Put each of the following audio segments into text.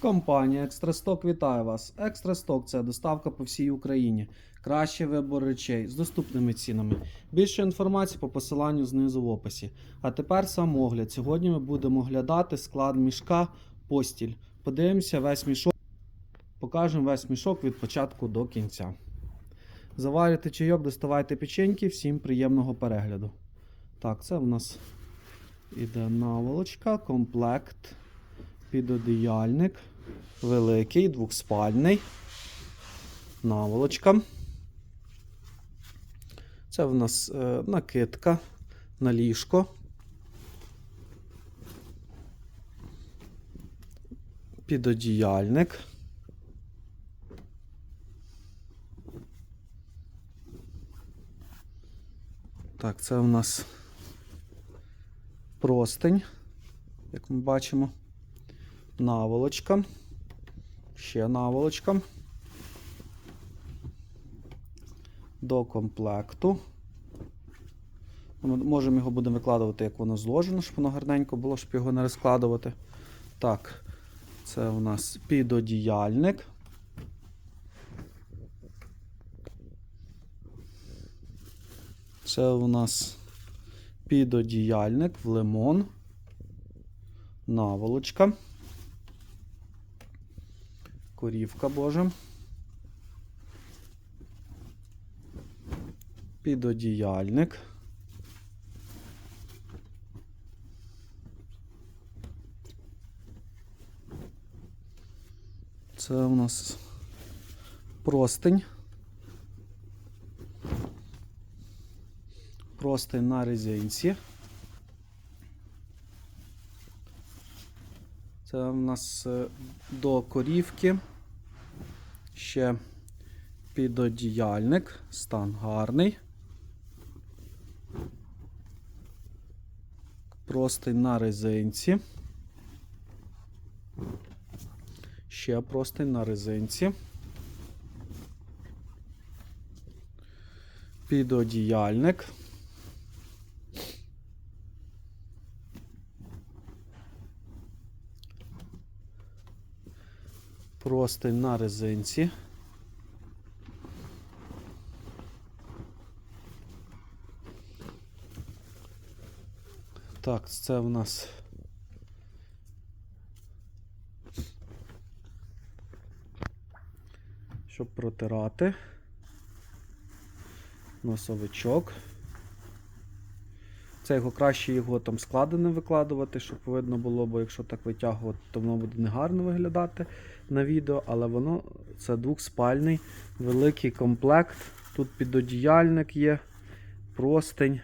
Компанія Екстрасток вітає вас. Екстрасток це доставка по всій Україні. Кращий вибор речей з доступними цінами. Більше інформації по посиланню знизу в описі. А тепер сам огляд. Сьогодні ми будемо оглядати склад мішка постіль. Подивимося весь мішок. Покажемо весь мішок від початку до кінця. Заварюйте чайок, доставайте печеньки. Всім приємного перегляду. Так, це в нас іде наволочка, комплект підодіяльник, великий, двохспальний, наволочка. Це в нас е, накидка на ліжко. Підодіяльник. Так, це у нас простень, як ми бачимо наволочка, ще наволочка. До комплекту. Ми можемо його будемо викладувати, як воно зложено, щоб воно гарненько було, щоб його не розкладувати. Так, це у нас підодіяльник. Це у нас підодіяльник в лимон, наволочка. Корівка Божа. Підодіяльник. Це у нас простень. Простень на резинці. Це у нас е, до корівки. Ще підодіяльник, стан гарний. Простий на резинці. Ще простий на резинці. Підодіяльник. Простий на резинці. Так, це в нас щоб протирати носовичок. Це його краще його там складеним викладувати, щоб видно було, бо якщо так витягувати, то воно буде негарно виглядати на відео, але воно це двохспальний великий комплект. Тут підодіяльник є, простень.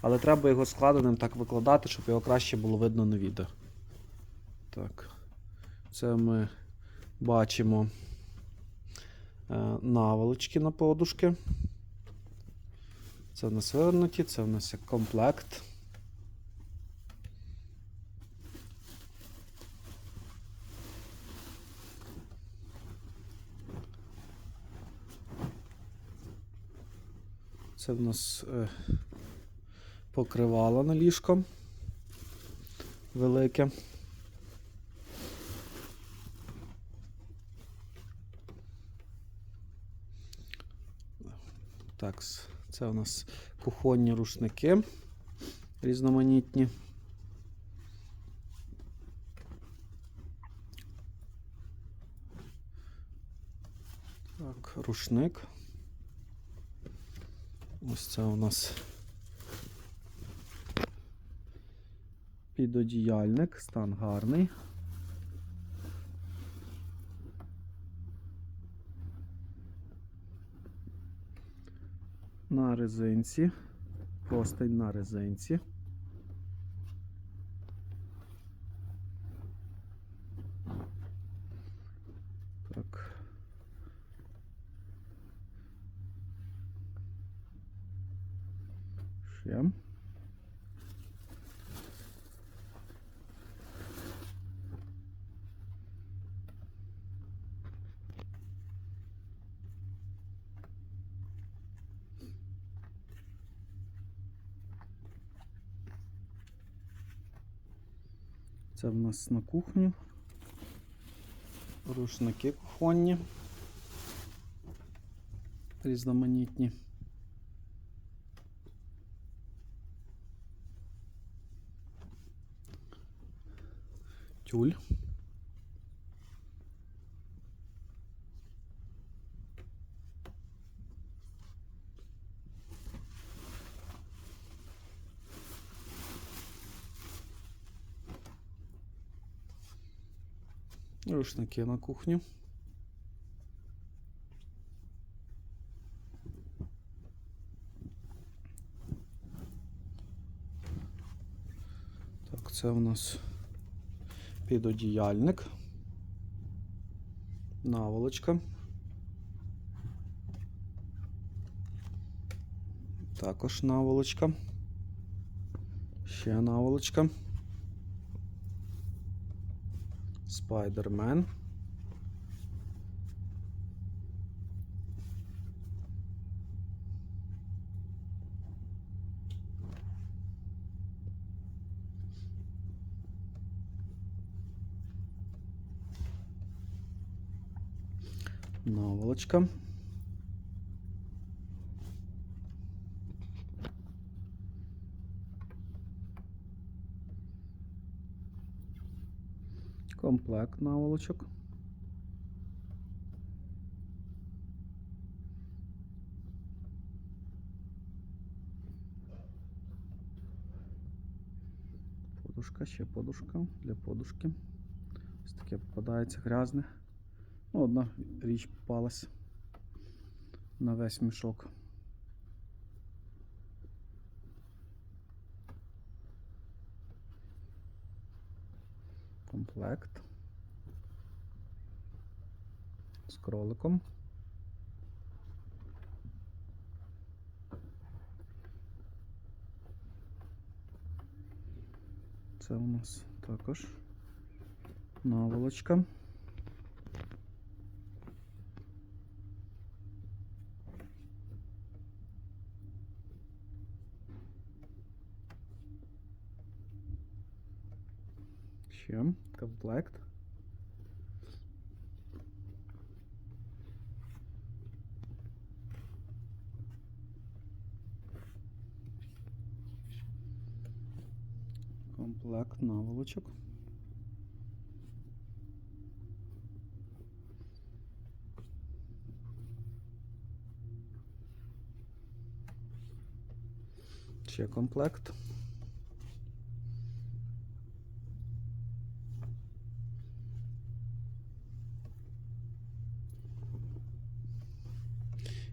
Але треба його складеним так викладати, щоб його краще було видно на відео. Так, це ми бачимо е, наволочки на подушки. Це в нас вивернуті, це в нас як комплект. Це в нас е, покривало на ліжко велике. Так, це у нас кухонні рушники різноманітні. Так, рушник. Ось це у нас підодіяльник, стан гарний. На резинці. Простень на резинці. Так. Ще. Це в нас на кухню. Рушники кухонні. Різноманітні. Тюль. Рушники на кухню. Так, це у нас підодіяльник. Наволочка. Також наволочка. Ще наволочка. Спайдермен. Наволочка. Комплект наволочок. Подушка, ще подушка для подушки. Ось таке попадається грязне. Ну, одна річ попалась на весь мішок. Комплект з кроликом. Це у нас також наволочка. Ще комплект. Комплект наволочок. Ще комплект.